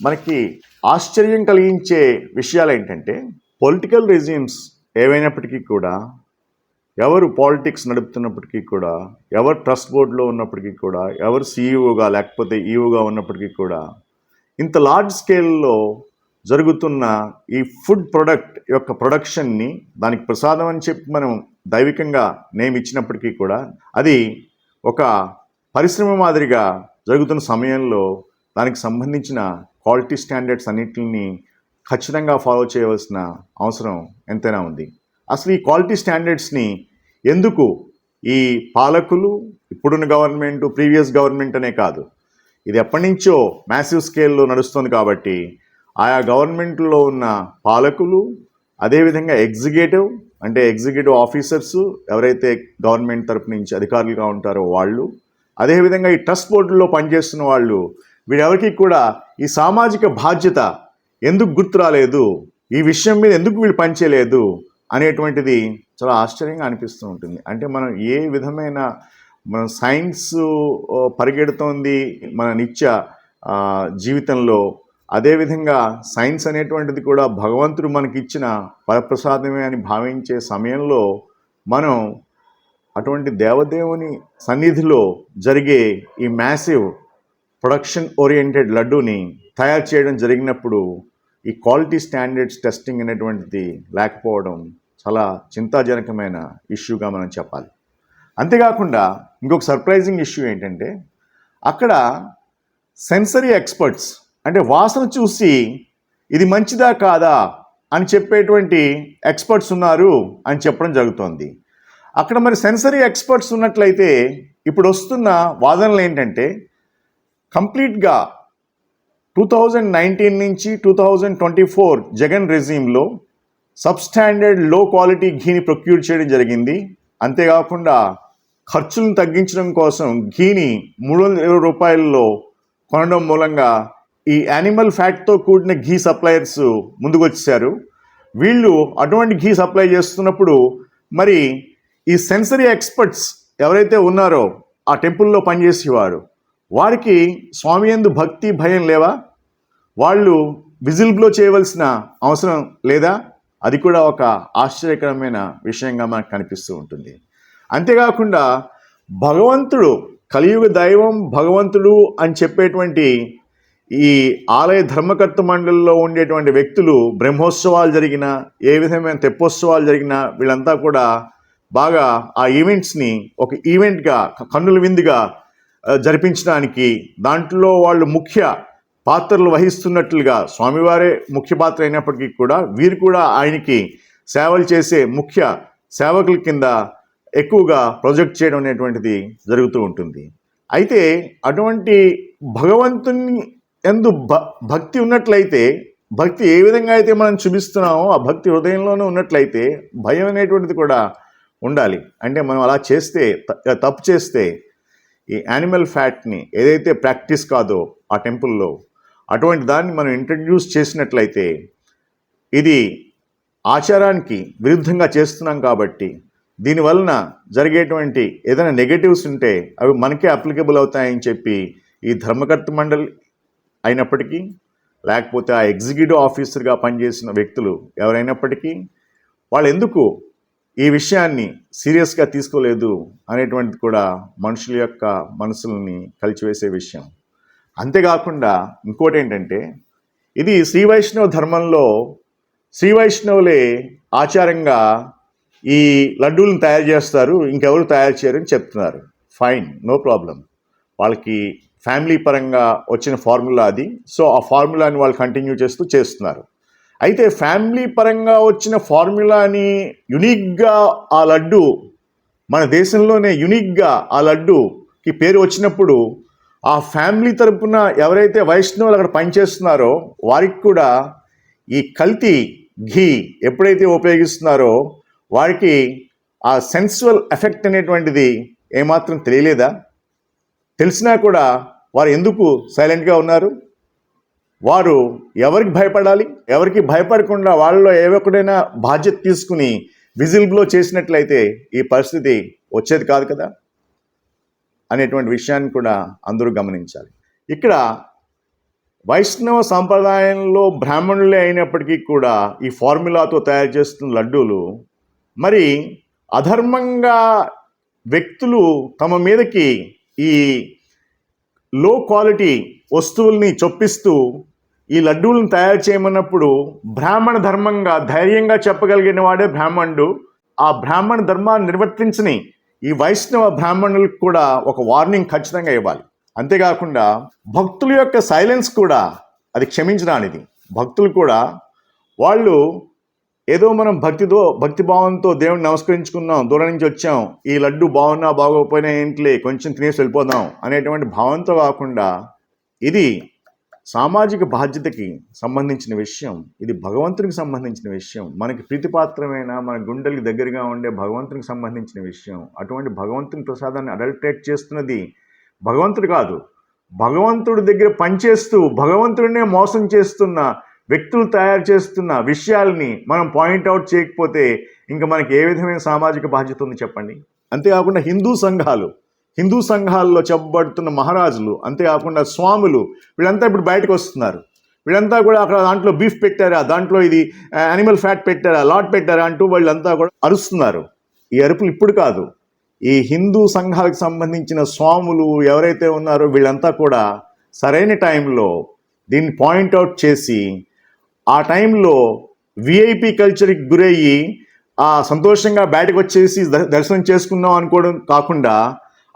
మనకి ఆశ్చర్యం కలిగించే విషయాలు ఏంటంటే పొలిటికల్ రెజ్యూమ్స్ ఏవైనప్పటికీ కూడా ఎవరు పాలిటిక్స్ నడుపుతున్నప్పటికీ కూడా ఎవరు ట్రస్ట్ బోర్డులో ఉన్నప్పటికీ కూడా ఎవరు సీఈఓగా లేకపోతే ఈఓగా ఉన్నప్పటికీ కూడా ఇంత లార్జ్ స్కేల్లో జరుగుతున్న ఈ ఫుడ్ ప్రొడక్ట్ యొక్క ప్రొడక్షన్ని దానికి ప్రసాదం అని చెప్పి మనం దైవికంగా నేమ్ ఇచ్చినప్పటికీ కూడా అది ఒక పరిశ్రమ మాదిరిగా జరుగుతున్న సమయంలో దానికి సంబంధించిన క్వాలిటీ స్టాండర్డ్స్ అన్నిటిని ఖచ్చితంగా ఫాలో చేయవలసిన అవసరం ఎంతైనా ఉంది. అసలు ఈ క్వాలిటీ స్టాండర్డ్స్ని ఎందుకు ఈ పాలకులు ఇప్పుడున్న గవర్నమెంట్ ప్రీవియస్ గవర్నమెంట్ అనే కాదు ఇది ఎప్పటి నుంచో మ్యాసివ్ స్కేల్లో నడుస్తుంది కాబట్టి ఆయా గవర్నమెంట్లో ఉన్న పాలకులు అదేవిధంగా ఎగ్జిక్యూటివ్ అంటే ఎగ్జిక్యూటివ్ ఆఫీసర్స్ ఎవరైతే గవర్నమెంట్ తరపు నుంచి అధికారులుగా ఉంటారో వాళ్ళు అదేవిధంగా ఈ ట్రస్ట్ బోర్డులో పనిచేస్తున్న వాళ్ళు వీరెవరికి కూడా ఈ సామాజిక బాధ్యత ఎందుకు గుర్తు రాలేదు? ఈ విషయం మీద ఎందుకు వీళ్ళు పనిచేయలేదు అనేటువంటిది చాలా ఆశ్చర్యంగా అనిపిస్తూ ఉంటుంది. అంటే మనం ఏ విధమైన మన సైన్స్ పరిగెడుతోంది మన నిత్య జీవితంలో అదేవిధంగా సైన్స్ అనేటువంటిది కూడా భగవంతుడు మనకిచ్చిన వరప్రసాదమే అని భావించే సమయంలో మనం అటువంటి దేవదేవుని సన్నిధిలో జరిగే ఈ మ్యాసివ్ ప్రొడక్షన్ ఓరియంటెడ్ లడ్డూని తయారు చేయడం జరిగినప్పుడు ఈ క్వాలిటీ స్టాండర్డ్స్ టెస్టింగ్ అనేటువంటిది లేకపోవడం చాలా చింతాజనకమైన ఇష్యూగా మనం చెప్పాలి. అంతేకాకుండా ఇంకొక సర్ప్రైజింగ్ ఇష్యూ ఏంటంటే అక్కడ సెన్సరీ ఎక్స్పర్ట్స్ అంటే వాసన చూసి ఇది మంచిదా కాదా అని చెప్పేటువంటి ఎక్స్పర్ట్స్ ఉన్నారు అని చెప్పడం జరుగుతోంది. అక్కడ మరి సెన్సరీ ఎక్స్పర్ట్స్ ఉన్నట్లయితే ఇప్పుడు వస్తున్న వాదనలు ఏంటంటే కంప్లీట్గా టూ థౌజండ్ నైన్టీన్ నుంచి two thousand twenty four Jagan రెజీమ్లో సబ్స్టాండర్డ్లో క్వాలిటీ ఘీని ప్రొక్యూర్ చేయడం జరిగింది. అంతేకాకుండా ఖర్చులను తగ్గించడం కోసం ఘీని మూడు వందల ఇరవై రూపాయల్లో కొనడం మూలంగా ఈ యానిమల్ ఫ్యాట్తో కూడిన ఘీ సప్లయర్స్ ముందుకొచ్చారు వీళ్ళు అటువంటి ఘీ సప్లై చేస్తున్నప్పుడు మరి ఈ సెన్సరీ ఎక్స్పర్ట్స్ ఎవరైతే ఉన్నారో ఆ టెంపుల్లో పనిచేసేవారు. వారికి స్వామి యందు భక్తి భయం లేవా? వాళ్ళు విజిల్ బ్లో చేయవలసిన అవసరం లేదా? అది కూడా ఒక ఆశ్చర్యకరమైన విషయంగా మనకు కనిపిస్తూ ఉంటుంది. అంతేకాకుండా భగవంతుడు కలియుగ దైవం భగవంతుడు అని చెప్పేటువంటి ఈ ఆలయ ధర్మకర్త మండలిలో ఉండేటువంటి వ్యక్తులు బ్రహ్మోత్సవాలు జరిగిన ఏ విధమైన తెప్పోత్సవాలు జరిగినా వీళ్ళంతా కూడా బాగా ఆ ఈవెంట్స్ని ఒక ఈవెంట్గా కన్నుల విందుగా జరిపించడానికి. దాంట్లో వాళ్ళు ముఖ్య పాత్రలు వహిస్తున్నట్లుగా స్వామివారే ముఖ్య పాత్ర అయినప్పటికీ కూడా వీరు కూడా ఆయనకి సేవలు చేసే ముఖ్య సేవకుల కింద ఎక్కువగా ప్రొజెక్ట్ చేయడం అనేటువంటిది జరుగుతూ ఉంటుంది. అయితే అటువంటి భగవంతుని ఎందు భ భక్తి ఉన్నట్లయితే భక్తి ఏ విధంగా అయితే మనం చూపిస్తున్నామో ఆ భక్తి హృదయంలోనే ఉన్నట్లయితే భయం అనేటువంటిది కూడా ఉండాలి. అంటే మనం అలా చేస్తే తప్పు చేస్తే ఈ యానిమల్ ఫ్యాట్ని ఏదైతే ప్రాక్టీస్ కాదో ఆ టెంపుల్లో అటువంటి దాన్ని మనం ఇంట్రడ్యూస్ చేసినట్లయితే ఇది ఆచారానికి విరుద్ధంగా చేస్తున్నాం కాబట్టి దీనివలన జరిగేటువంటి ఏదైనా నెగటివ్స్ ఉంటే అవి మనకే అప్లికబుల్ అవుతాయని చెప్పి ఈ ధర్మకర్త మండలి అయినప్పటికీ లేకపోతే ఆ ఎగ్జిక్యూటివ్ ఆఫీసర్గా పనిచేసిన వ్యక్తులు ఎవరైనప్పటికీ వాళ్ళు ఎందుకు ఈ విషయాన్ని సీరియస్గా తీసుకోలేదు అనేటువంటిది కూడా మనుషుల యొక్క మనసుల్ని కలిచివేసే విషయం. అంతేకాకుండా ఇంకోటి ఏంటంటే ఇది శ్రీ వైష్ణవ ధర్మంలో శ్రీ వైష్ణవులే ఆచారంగా ఈ లడ్డూలను తయారు చేస్తారు ఇంకెవరు తయారు చేయరని చెప్తున్నారు. ఫైన్ నో ప్రాబ్లం వాళ్ళకి ఫ్యామిలీ పరంగా వచ్చిన ఫార్ములా అది. సో ఆ ఫార్ములాని వాళ్ళు కంటిన్యూ చేస్తూ చేస్తున్నారు. అయితే ఫ్యామిలీ పరంగా వచ్చిన ఫార్ములాని యునిక్గా ఆ లడ్డు మన దేశంలోనే యునిక్గా ఆ లడ్డుకి పేరు వచ్చినప్పుడు ఆ ఫ్యామిలీ తరపున ఎవరైతే వైష్ణవులు అక్కడ పనిచేస్తున్నారో వారికి కూడా ఈ కల్తీ ఘీ ఎప్పుడైతే ఉపయోగిస్తున్నారో వారికి ఆ సెన్సువల్ ఎఫెక్ట్ అనేటువంటిది ఏమాత్రం తెలియలేదా? తెలిసినా కూడా వారు ఎందుకు సైలెంట్గా ఉన్నారు? వారు ఎవరికి భయపడాలి? ఎవరికి భయపడకుండా వాళ్ళలో ఏ ఒక్కడైనా బాధ్యత తీసుకుని విజిల్ బ్లో చేసినట్లయితే ఈ పరిస్థితి వచ్చేది కాదు కదా? అనేటువంటి విషయాన్ని కూడా అందరూ గమనించాలి. ఇక్కడ వైష్ణవ సంప్రదాయంలో బ్రాహ్మణులే అయినప్పటికీ కూడా ఈ ఫార్ములాతో తయారు చేస్తున్న లడ్డూలు మరి అధర్మంగా వ్యక్తులు తమ మీదకి ఈ లో క్వాలిటీ వస్తువుల్ని చొప్పిస్తూ ఈ లడ్డూలను తయారు చేయమన్నప్పుడు బ్రాహ్మణ ధర్మంగా ధైర్యంగా చెప్పగలిగిన వాడే బ్రాహ్మణుడు. ఆ బ్రాహ్మణ ధర్మాన్ని నిర్వర్తించని ఈ వైష్ణవ బ్రాహ్మణులకు కూడా ఒక వార్నింగ్ ఖచ్చితంగా ఇవ్వాలి. అంతేకాకుండా భక్తుల యొక్క సైలెన్స్ కూడా అది క్షమించడానిది భక్తులు కూడా వాళ్ళు ఏదో మనం భక్తితో భక్తి భావంతో దేవుని నమస్కరించుకున్నాం దూరం నుంచి వచ్చాం ఈ లడ్డు బాగున్నా బాగోకపోయినా ఏంటిలే కొంచెం తినేసి వెళ్ళిపోదాం అనేటువంటి భావంతో కాకుండా ఇది సామాజిక బాధ్యతకి సంబంధించిన విషయం ఇది భగవంతునికి సంబంధించిన విషయం మనకి ప్రీతిపాత్రమైన మన గుండెలకి దగ్గరగా ఉండే భగవంతునికి సంబంధించిన విషయం అటువంటి భగవంతుని ప్రసాదాన్ని అడల్ట్రేట్ చేస్తున్నది భగవంతుడు కాదు. భగవంతుడి దగ్గర పనిచేస్తూ భగవంతుడినే మోసం చేస్తున్న వ్యక్తులు తయారు చేస్తున్న విషయాల్ని మనం పాయింట్అవుట్ చేయకపోతే ఇంకా మనకి ఏ విధమైన సామాజిక బాధ్యత ఉంది చెప్పండి? అంతేకాకుండా హిందూ సంఘాలు హిందూ సంఘాల్లో చెప్పబడుతున్న మహారాజులు అంతేకాకుండా స్వాములు వీళ్ళంతా ఇప్పుడు బయటకు వస్తున్నారు. వీళ్ళంతా కూడా అక్కడ దాంట్లో బీఫ్ పెట్టారా? దాంట్లో ఇది యానిమల్ ఫ్యాట్ పెట్టారా? లాట్ పెట్టారా? అంటూ వాళ్ళంతా కూడా అరుస్తున్నారు. ఈ అరుపులు ఇప్పుడు కాదు. ఈ హిందూ సంఘాలకు సంబంధించిన స్వాములు ఎవరైతే ఉన్నారో వీళ్ళంతా కూడా సరైన టైంలో దీన్ని పాయింట్అవుట్ చేసి ఆ టైంలో విఐపి కల్చర్కి గురయ్యి ఆ సంతోషంగా బయటకు వచ్చేసి ద- దర్శనం చేసుకుందాం అనుకోవడం కాకుండా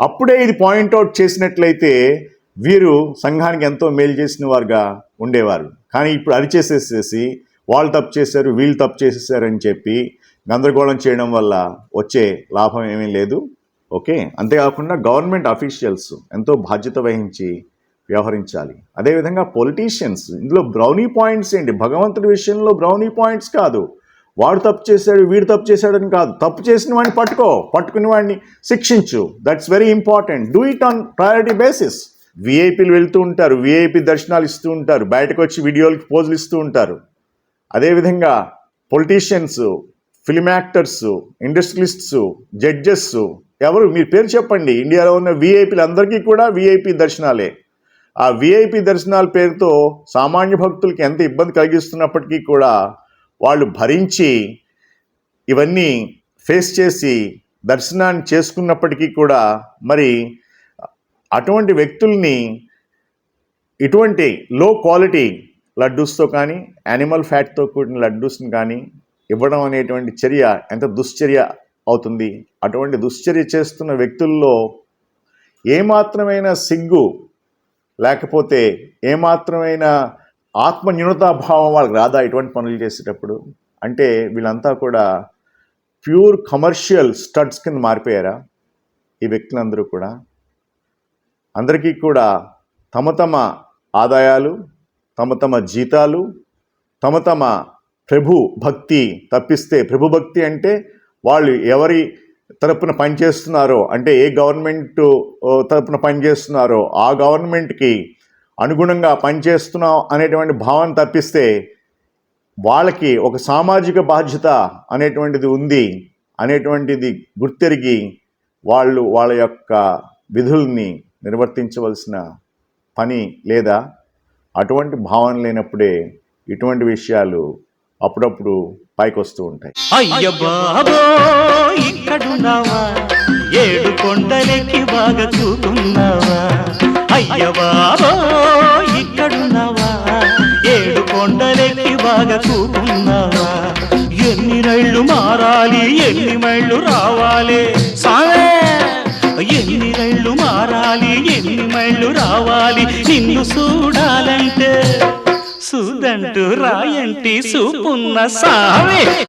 అప్పుడే ఇది పాయింట్అవుట్ చేసినట్లయితే వీరు సంఘానికి ఎంతో మేలు చేసిన వారుగా ఉండేవారు. కానీ ఇప్పుడు అరిచేసేసేసి వాళ్ళు తప్పు చేశారు వీళ్ళు తప్పు చేసేసారని చెప్పి గందరగోళం చేయడం వల్ల వచ్చే లాభం ఏమీ లేదు. ఓకే? అంతేకాకుండా గవర్నమెంట్ అఫీషియల్స్ ఎంతో బాధ్యత వహించి వ్యవహరించాలి. అదేవిధంగా పొలిటీషియన్స్ ఇందులో బ్రౌనీ పాయింట్స్ ఏంటి? భగవంతుడి విషయంలో బ్రౌనీ పాయింట్స్ కాదు. వాడు తప్పు చేశాడు వీడు తప్పు చేశాడని కాదు. తప్పు చేసిన వాడిని పట్టుకో పట్టుకుని వాడిని శిక్షించు. That's very important do it on priority basis విఐపీలు వెళ్తూ ఉంటారు విఐపీ దర్శనాలు ఇస్తూ ఉంటారు బయటకు వచ్చి వీడియోలకి పోజులు ఇస్తూ ఉంటారు. అదేవిధంగా politicians film actors industrialists judges ఎవరు మీరు పేరు చెప్పండి. ఇండియాలో ఉన్న విఐపీలు అందరికీ కూడా విఐపీ దర్శనాలే. ఆ విఐపీ దర్శనాల పేరుతో సామాన్య భక్తులకి ఎంత ఇబ్బంది కలిగిస్తున్నప్పటికీ కూడా వాళ్ళు భరించి ఇవన్నీ ఫేస్ చేసి దర్శనాన్ని చేసుకున్నప్పటికీ కూడా మరి అటువంటి వ్యక్తుల్ని ఇటువంటి లో క్వాలిటీ లడ్డూస్తో కానీ యానిమల్ ఫ్యాట్తో కూడిన లడ్డూస్ని కానీ ఇవ్వడం అనేటువంటి చర్య ఎంత దుశ్చర్య అవుతుంది? అటువంటి దుశ్చర్య చేస్తున్న వ్యక్తుల్లో ఏమాత్రమైన సిగ్గు లేకపోతే ఏమాత్రమైన ఆత్మ న్యూనతాభావం వాళ్ళకి రాదా ఇటువంటి పనులు చేసేటప్పుడు? అంటే వీళ్ళంతా కూడా ప్యూర్ కమర్షియల్ స్టడ్స్ కింద మారిపోయారా? ఈ వ్యక్తులందరూ కూడా? అందరికీ కూడా తమ తమ ఆదాయాలు తమ తమ జీతాలు తమ తమ ప్రభు భక్తి తప్పిస్తే ప్రభు భక్తి అంటే వాళ్ళు ఎవరి తరపున పనిచేస్తున్నారో అంటే ఏ గవర్నమెంట్ తరపున పనిచేస్తున్నారో ఆ గవర్నమెంట్కి అనుగుణంగా పనిచేస్తున్నాం అనేటువంటి భావన తప్పిస్తే వాళ్ళకి ఒక సామాజిక బాధ్యత అనేటువంటిది ఉంది అనేటువంటిది గుర్తెరిగి వాళ్ళు వాళ్ళ యొక్క విధుల్ని నిర్వర్తించవలసిన పని లేదా అటువంటి భావన లేనప్పుడే ఇటువంటి విషయాలు అప్పుడప్పుడు పైకి వస్తూ ఉంటాయి. అయ్య బాబో ఇక్కడున్నావా? ఏడు బాగా చూకున్నావా అయ్య ఇక్కడున్నావా? ఏడు కొండలెక్కి బాగా కూకున్నావా? ఎన్ని రైళ్ళు మారాలి ఎన్ని మైళ్ళు రావాలి? సామే ఎన్ని రైళ్ళు మారాలి ఎన్ని మైళ్ళు రావాలి? నిన్ను చూడాలంటే సుదంటూ రాయంటి సూపున్న సామే.